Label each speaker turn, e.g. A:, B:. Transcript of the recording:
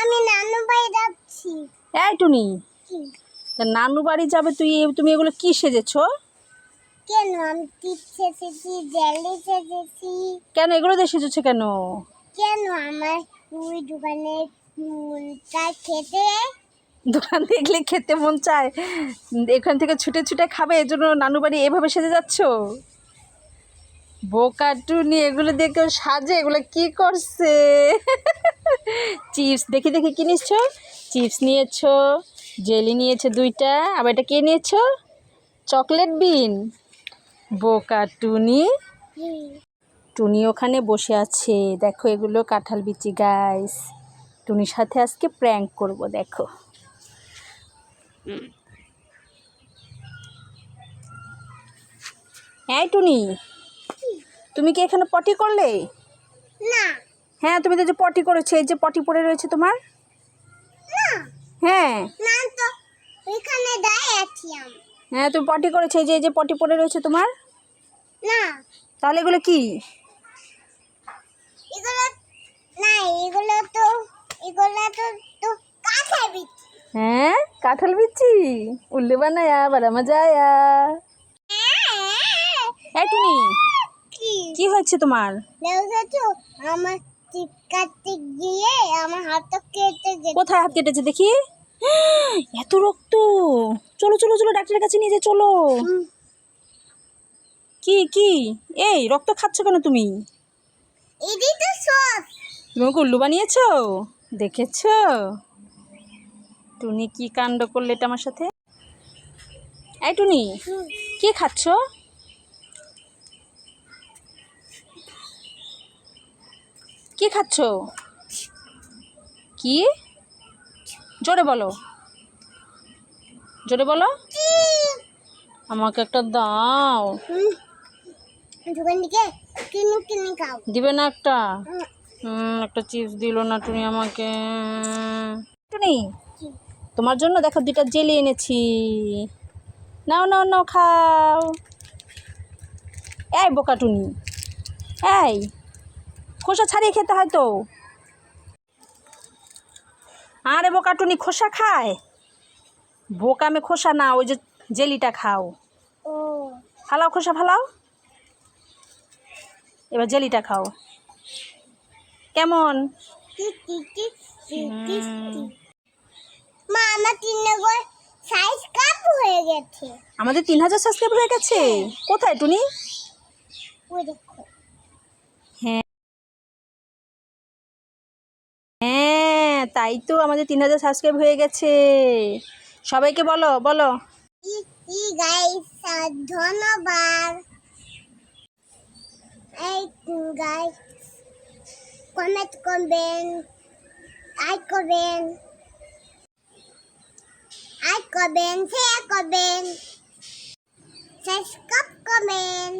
A: আমি নানু বাড়ি যাচ্ছি।
B: এই টুনি? তা নানু বাড়ি যাবে তুই তুমি এগুলো কি সেজেছো?
A: কেন? আমি টিপ সেজেছি জেলি সেজেছি।
B: কেন এগুলো দিয়ে সেজেছো কেন?
A: কেন? আমার ওই দোকানে মুনটা খেতে।
B: দোকান দেখলে খেতে মন চায়। এখান থেকে ছুটে ছুটে খাবে এই জন্য নানু বাড়ি এভাবে সেজে যাচ্ছ? বোকা টুনি এগুলো দিয়ে কেউ সাজে এগুলো কি করছে? চিপস, দেখি দেখি, কি নিচ্ছ? চিপস নিয়েছো, জেলি নিয়েছো দুইটা, আবার এটা কে নিয়েছো? Chocolate bean. বোকা টুনি। টুনি ওখানে বসে আছে। দেখো, এগুলো কাঁঠাল বিচি গাইস টুনির সাথে আজকে প্র্যাঙ্ক করব, দেখো। হ্যাঁ টুনি? তুমি কি এখানে পটি করলে?
A: না।
B: হ্যাঁ তুমি তো যে পটি করেছ এই যে পটি পড়ে রয়েছে তোমার?
A: না।
B: হ্যাঁ। হ্যাঁ তুমি পটি করেছ এই যে এই যে পটি পড়ে রয়েছে তোমার?
A: না।
B: তাহলে এগুলো কি?
A: এগুলো না এগুলো তো এগুলো তো তো কাঁথা বিচি।
B: হ্যাঁ কাঁঠাল বিচি? উল্লে বানায়া বড় মজা আয়া এই টুনি
A: কি?
B: হয়েছে তোমার?
A: আমার কাটতে গিয়ে আমার হাতটা কেটে গেছে।
B: কোথায় হাত কেটেছে দেখি? এত রক্ত। চলো চলো চলো ডাক্তারের কাছে নিয়ে যে চলো। কি কি? এই রক্ত খাচ্ছ কেন তুমি?
A: তো সস।
B: তুমি ওকে উল্লু বানিয়েছো? দেখেছ? টুনি কি কাণ্ড করলে এটা আমার সাথে? এই টুনি কি খাচ্ছ? কি খাচ্ছ? কি? জোরে বলো। জোরে বলো। আমাকে একটা দাও। দিবে না একটা? একটা চিপস দিল না টুনি আমাকে। টুনি তোমার জন্য দেখো দুটা জেলি এনেছি। নাও নাও নাও খাও। এই বোকা টুনি। এই। খোসা ছাড়িয়ে খেতে হয় তো। আরে বোকা টুনি খোসা খায়? বোকামে খোসা না ওই যে জেলিটা খাও। ফালাও খোসা ফালাও। এবার জেলিটা খাও। কেমন।
A: মা আমার তিনটে করে সাইজ কাপ হয়ে গেছে।
B: আমাদের তিন হাজার সাবস্ক্রাইব হয়ে গেছে? কোথায় টুনি?
A: ওই দেখো।
B: তাই তো আমাদের তিন হাজার সাবস্ক্রাইব হয়ে গেছে। সবাইকে বলো বলো।
A: ধন্যবাদ। কমেন্ট করবেন লাইক করবেন লাইক করবেন শেয়ার করবেন সাবস্ক্রাইব করবেন।